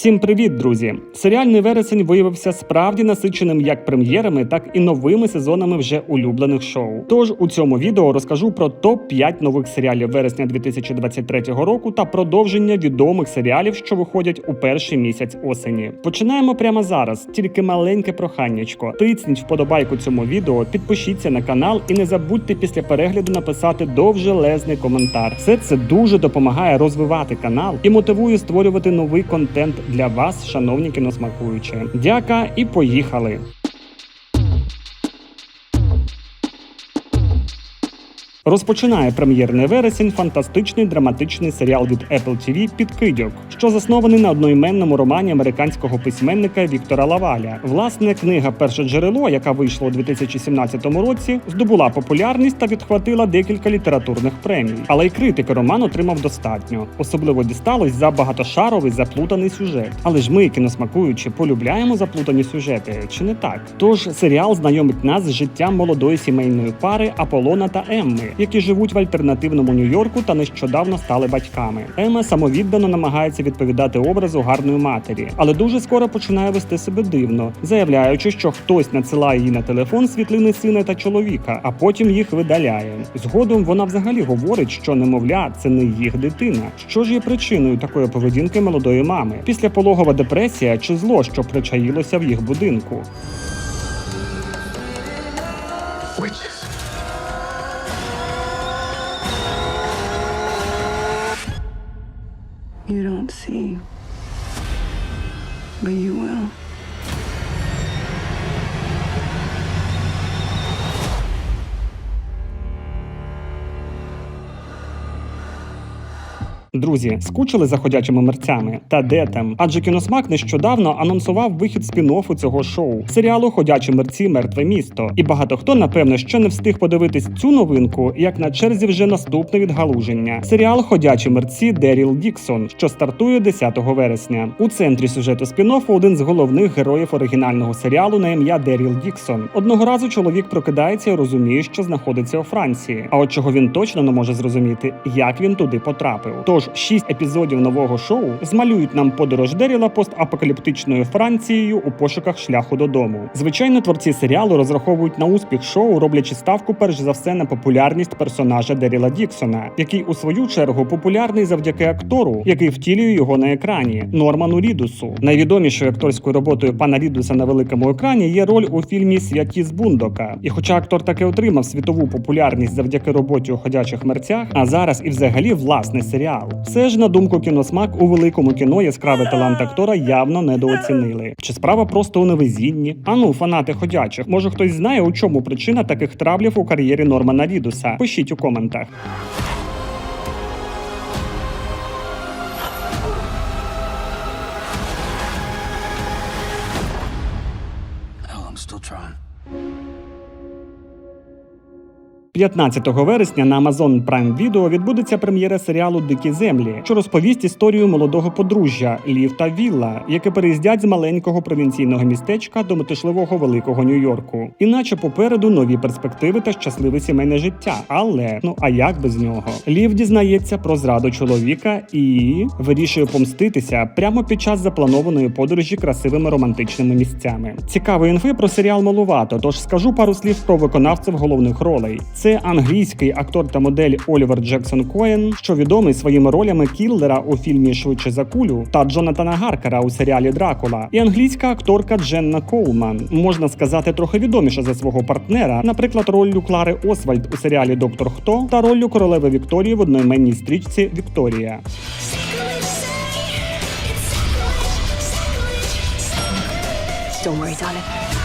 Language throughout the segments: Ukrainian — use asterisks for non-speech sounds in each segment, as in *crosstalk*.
Всім привіт, друзі! Серіальний вересень виявився справді насиченим як прем'єрами, так і новими сезонами вже улюблених шоу. Тож у цьому відео розкажу про топ 5 нових серіалів вересня 2023 року та продовження відомих серіалів, що виходять у перший місяць осені. Починаємо прямо зараз. Тільки маленьке проханнячко. Тисніть вподобайку цьому відео, підпишіться на канал і не забудьте після перегляду написати довжелезний коментар. Все це дуже допомагає розвивати канал і мотивує створювати новий контент для вас, шановні кіносмакуючі. Дяка і поїхали! Розпочинає прем'єрний вересень фантастичний драматичний серіал від Apple TV «Підкидьок», що заснований на одноіменному романі американського письменника Віктора Лаваля. Власне, книга Перше джерело, яка вийшла у 2017 році, здобула популярність та відхватила декілька літературних премій. Але й критики роман отримав достатньо. Особливо дісталось за багатошаровий заплутаний сюжет. Але ж ми, кіносмакуючи, полюбляємо заплутані сюжети, чи не так? Тож серіал знайомить нас з життям молодої сімейної пари Аполлона та Емми, які живуть в альтернативному Нью-Йорку та нещодавно стали батьками. Ема самовіддано намагається відповідати образу гарної матері, але дуже скоро починає вести себе дивно, заявляючи, що хтось надсилає їй на телефон світлини сина та чоловіка, а потім їх видаляє. Згодом вона взагалі говорить, що немовля це не їх дитина. Що ж є причиною такої поведінки молодої мами? Після пологова депресія чи зло, що причаїлося в їх будинку? See, but you will. Друзі, скучили за ходячими мерцями? Та де там? Адже кіносмак нещодавно анонсував вихід спін-оффу цього шоу серіалу Ходячі мерці Мертве місто. І багато хто, напевно, ще не встиг подивитись цю новинку, як на черзі вже наступне відгалуження. Серіал Ходячі мерці Деріл Діксон, що стартує 10 вересня. У центрі сюжету спін-оффу один з головних героїв оригінального серіалу на ім'я Деріл Діксон. Одного разу чоловік прокидається і розуміє, що знаходиться у Франції. А от чого він точно не може зрозуміти, як він туди потрапив. Тож шість епізодів нового шоу змалюють нам подорож Деріла постапокаліптичною Францією у пошуках шляху додому. Звичайно, творці серіалу розраховують на успіх шоу, роблячи ставку перш за все на популярність персонажа Деріла Діксона, який у свою чергу популярний завдяки актору, який втілює його на екрані Норману Рідусу. Найвідомішою акторською роботою пана Рідуса на великому екрані є роль у фільмі Святі з Бундока. І хоча актор таки отримав світову популярність завдяки роботі у ходячих мерцях, а зараз і взагалі власний серіал. Все ж на думку кіносмак у великому кіно яскравий талант актора явно недооцінили. Чи справа просто у невезінні? Ану, фанати ходячих, може хтось знає, у чому причина таких траблів у кар'єрі Нормана Рідуса? Пишіть у коментах. Still trying. 15 вересня на Amazon Prime Video відбудеться прем'єра серіалу Дикі землі, що розповість історію молодого подружжя Лів та Вілла, яке переїздять з маленького провінційного містечка до метушливого великого Нью-Йорку. Іначе попереду нові перспективи та щасливе сімейне життя. Але ну а як без нього? Лів дізнається про зраду чоловіка і вирішує помститися прямо під час запланованої подорожі красивими романтичними місцями. Цікавої інфи про серіал малувато, тож скажу пару слів про виконавців головних ролей. Це англійський актор та модель Олівер Джексон Коен, що відомий своїми ролями кіллера у фільмі Швидше за кулю та Джонатана Гаркера у серіалі Дракула, і англійська акторка Дженна Коулман, можна сказати, трохи відоміша за свого партнера, наприклад, роллю Клари Освальд у серіалі Доктор Хто та роллю королеви Вікторії в одноіменній стрічці Вікторія. Don't worry, darling.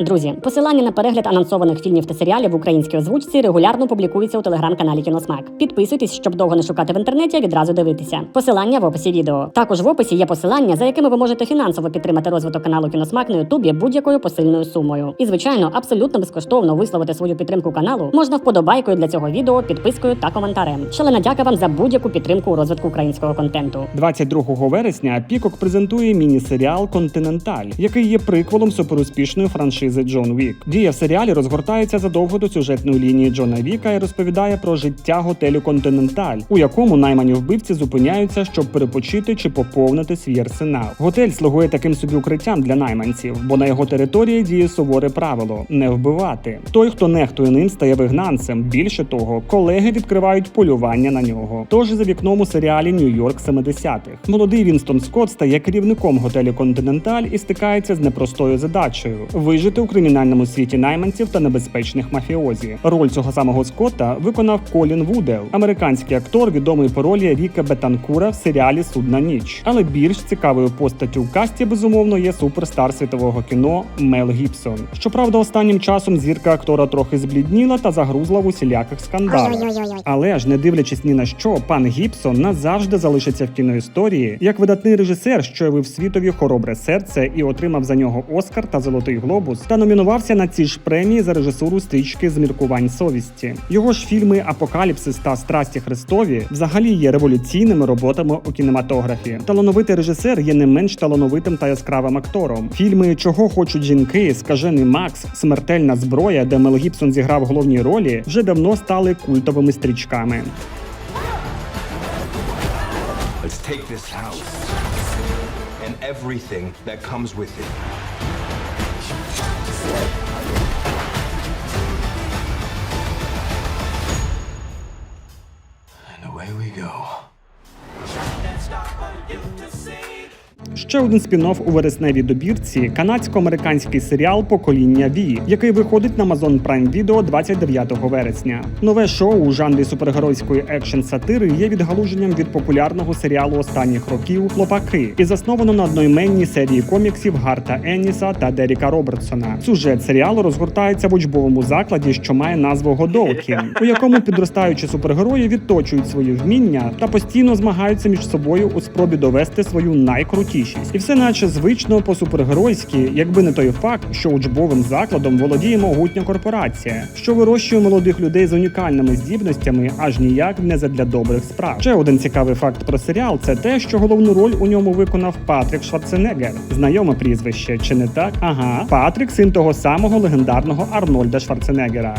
Друзі, посилання на перегляд анонсованих фільмів та серіалів в українській озвучці регулярно публікуються у телеграм-каналі Кіносмак. Підписуйтесь, щоб довго не шукати в інтернеті, а відразу дивитися. Посилання в описі відео. Також в описі є посилання, за якими ви можете фінансово підтримати розвиток каналу Кіносмак на Ютубі будь-якою посильною сумою. І звичайно, абсолютно безкоштовно висловити свою підтримку каналу можна вподобайкою для цього відео, підпискою та коментарем. Шалена дяка вам за будь-яку підтримку у розвитку українського контенту. 22 вересня Пікок презентує міні-серіал Континенталь, який є приквелом суперуспішної франшизи Джон Вік. Дія в серіалі розгортається задовго до сюжетної лінії Джона Віка і розповідає про життя готелю Континенталь, у якому наймані вбивці зупиняються, щоб перепочити чи поповнити свій арсенал. Готель слугує таким собі укриттям для найманців, бо на його території діє суворе правило не вбивати. Той, хто нехтує ним, стає вигнанцем. Більше того, колеги відкривають полювання на нього. Тож за вікном у серіалі Нью-Йорк 70-х. Молодий Вінстон Скотт стає керівником готелю Континенталь і стикається з непростою задачею вижити у кримінальному світі найманців та небезпечних мафіозі. Роль цього самого Скотта виконав Колін Вудел, американський актор, відомий по ролі Ріка Бетанкура в серіалі Судна ніч. Але більш цікавою постаттю в касті безумовно є суперстар світового кіно Мел Гібсон. Щоправда, останнім часом зірка актора трохи зблідніла та загрузла в усіляких скандалах. Але ж не дивлячись ні на що, пан Гібсон назавжди залишиться в кіноісторії як видатний режисер, що явив світові хоробре серце і отримав за нього Оскар та Золотий Глобус, та номінувався на ці ж премії за режисуру стрічки з міркувань совісті. Його ж фільми Апокаліпсис та Страсті Христові взагалі є революційними роботами у кінематографі. Талановитий режисер є не менш талановитим та яскравим актором. Фільми Чого хочуть жінки, Скажений Макс, Смертельна зброя, де Мел Гібсон зіграв головні ролі, вже давно стали культовими стрічками. Let's take this house and everything that comes with it. And away we go. Ще один спін-офф у вересневій добірці канадсько-американський серіал Покоління Ві, який виходить на Amazon Prime Video 29 вересня. Нове шоу у жанрі супергеройської екшн сатири є відгалуженням від популярного серіалу останніх років Хлопаки і засновано на одноіменній серії коміксів Гарта Енніса та Деріка Робертсона. Сюжет серіалу розгортається в учбовому закладі, що має назву Годолкін, у якому підростаючі супергерої відточують свої вміння та постійно змагаються між собою у спробі довести свою найкрутішість. І все наче звично по супергеройськи, якби не той факт, що учбовим закладом володіє могутня корпорація, що вирощує молодих людей з унікальними здібностями, аж ніяк не задля добрих справ. Ще один цікавий факт про серіал це те, що головну роль у ньому виконав Патрік Шварценеггер. Знайоме прізвище, чи не так? Ага, Патрік, син того самого легендарного Арнольда Шварценеггера.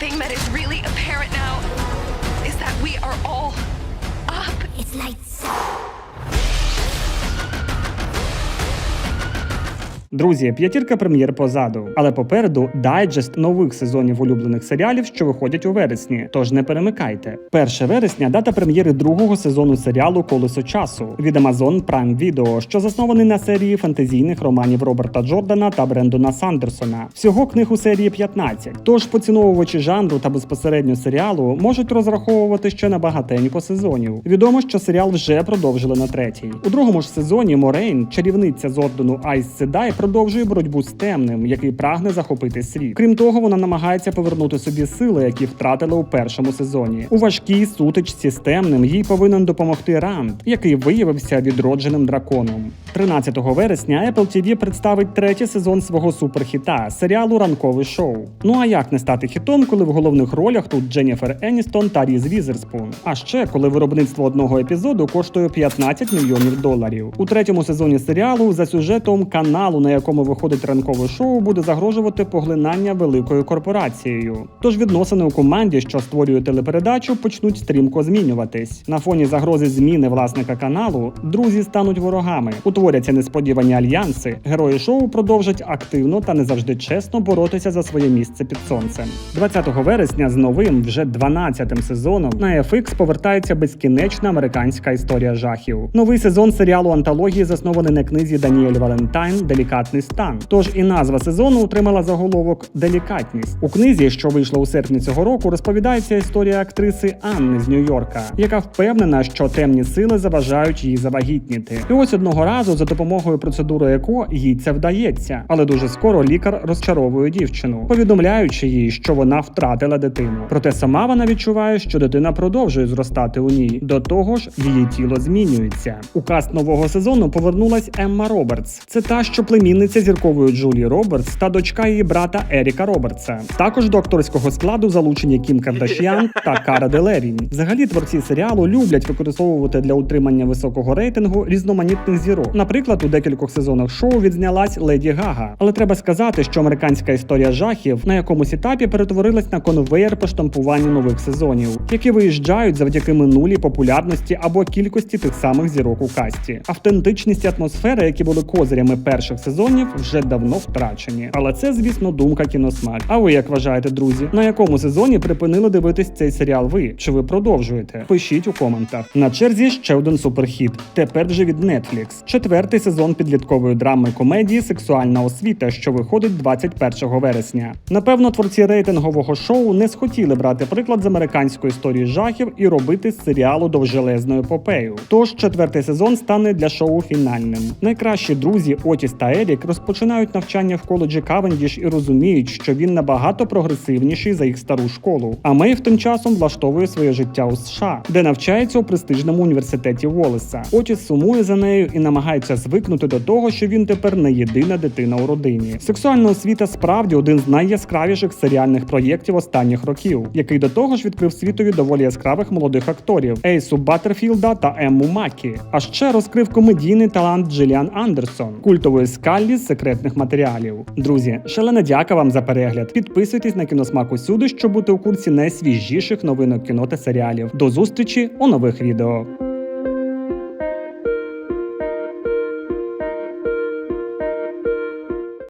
Thing that is really apparent now is that we are all up. It's lights. Друзі, п'ятірка прем'єр позаду, але попереду дайджест нових сезонів улюблених серіалів, що виходять у вересні. Тож не перемикайте. 1 вересня дата прем'єри другого сезону серіалу Колесо часу від Amazon Prime Video, що заснований на серії фентезійних романів Роберта Джордана та Брендона Сандерсона. Всього книг у серії 15. Тож поціновувачі жанру та безпосередньо серіалу можуть розраховувати ще на багатенько сезонів. Відомо, що серіал вже продовжили на третій. У другому ж сезоні Морейн, чарівниця з ордену Айс Седай, продовжує боротьбу з темним, який прагне захопити світ. Крім того, вона намагається повернути собі сили, які втратила у першому сезоні. У важкій сутичці з темним їй повинен допомогти Ранд, який виявився відродженим драконом. 13 вересня Apple TV представить третій сезон свого суперхіта серіалу Ранкове шоу. Ну а як не стати хітом, коли в головних ролях тут Дженніфер Еністон та Різ Візерспун? А ще коли виробництво одного епізоду коштує 15 мільйонів доларів. У третьому сезоні серіалу за сюжетом каналу, на якому виходить ранкове шоу, буде загрожувати поглинання великою корпорацією. Тож відносини у команді, що створює телепередачу, почнуть стрімко змінюватись. На фоні загрози зміни власника каналу друзі стануть ворогами, утворяться несподівані альянси. Герої шоу продовжать активно та не завжди чесно боротися за своє місце під сонцем. 20 вересня з новим, вже 12-тим сезоном на FX повертається безкінечна американська історія жахів. Новий сезон серіалу антології заснований на книзі Даніель Валентайн Делікатна делікатний стан. Тож і назва сезону отримала заголовок Делікатність. У книзі, що вийшла у серпні цього року, розповідається історія актриси Анни з Нью-Йорка, яка впевнена, що темні сили заважають їй завагітніти. І ось одного разу за допомогою процедури ЕКО їй це вдається, але дуже скоро лікар розчаровує дівчину, повідомляючи їй, що вона втратила дитину. Проте сама вона відчуває, що дитина продовжує зростати у ній. До того ж, її тіло змінюється. У каст нового сезону повернулась Емма Робертс. Це та, що племінниця зіркової Джулії Робертс та дочка її брата Еріка Робертса. Також до акторського складу залучені Кім Кардашіан *laughs* та Кара Делевінь. Взагалі творці серіалу люблять використовувати для утримання високого рейтингу різноманітних зірок. Наприклад, у декількох сезонах шоу відзнялась Леді Гага. Але треба сказати, що американська історія жахів на якомусь етапі перетворилась на конвеєр по штампуванню нових сезонів, які виїжджають завдяки минулій популярності або кількості тих самих зірок у касті. Автентичність і атмосфера, які були козирями перших сезонів, вже давно втрачені. Але це, звісно, думка кіносмак. А ви як вважаєте, друзі? На якому сезоні припинили дивитись цей серіал? Ви чи ви продовжуєте? Пишіть у коментах. На черзі ще один суперхіт. Тепер вже від Netflix. Четвертий сезон підліткової драми комедії Сексуальна освіта, що виходить 21 вересня. Напевно, творці рейтингового шоу не схотіли брати приклад з американської історії жахів і робити з серіалу довжелезною епопею. Тож четвертий сезон стане для шоу фінальним. Найкращі друзі Отіс та Ерік розпочинають навчання в коледжі Кавендіш і розуміють, що він набагато прогресивніший за їх стару школу. А Мейв тим часом влаштовує своє життя у США, де навчається у престижному університеті Волеса. Отіс сумує за нею і намагається звикнути до того, що він тепер не єдина дитина у родині. Сексуальна освіта справді один з найяскравіших серіальних проєктів останніх років, який до того ж відкрив світові доволі яскравих молодих акторів Ейсу Баттерфілда та Емму Макі. А ще розкрив комедійний талант Джиліан Андерсон, культової скаллі з секретних матеріалів. Друзі, шалена дяка вам за перегляд. Підписуйтесь на кіносмак усюди, щоб бути у курсі найсвіжіших новинок кіно та серіалів. До зустрічі у нових відео.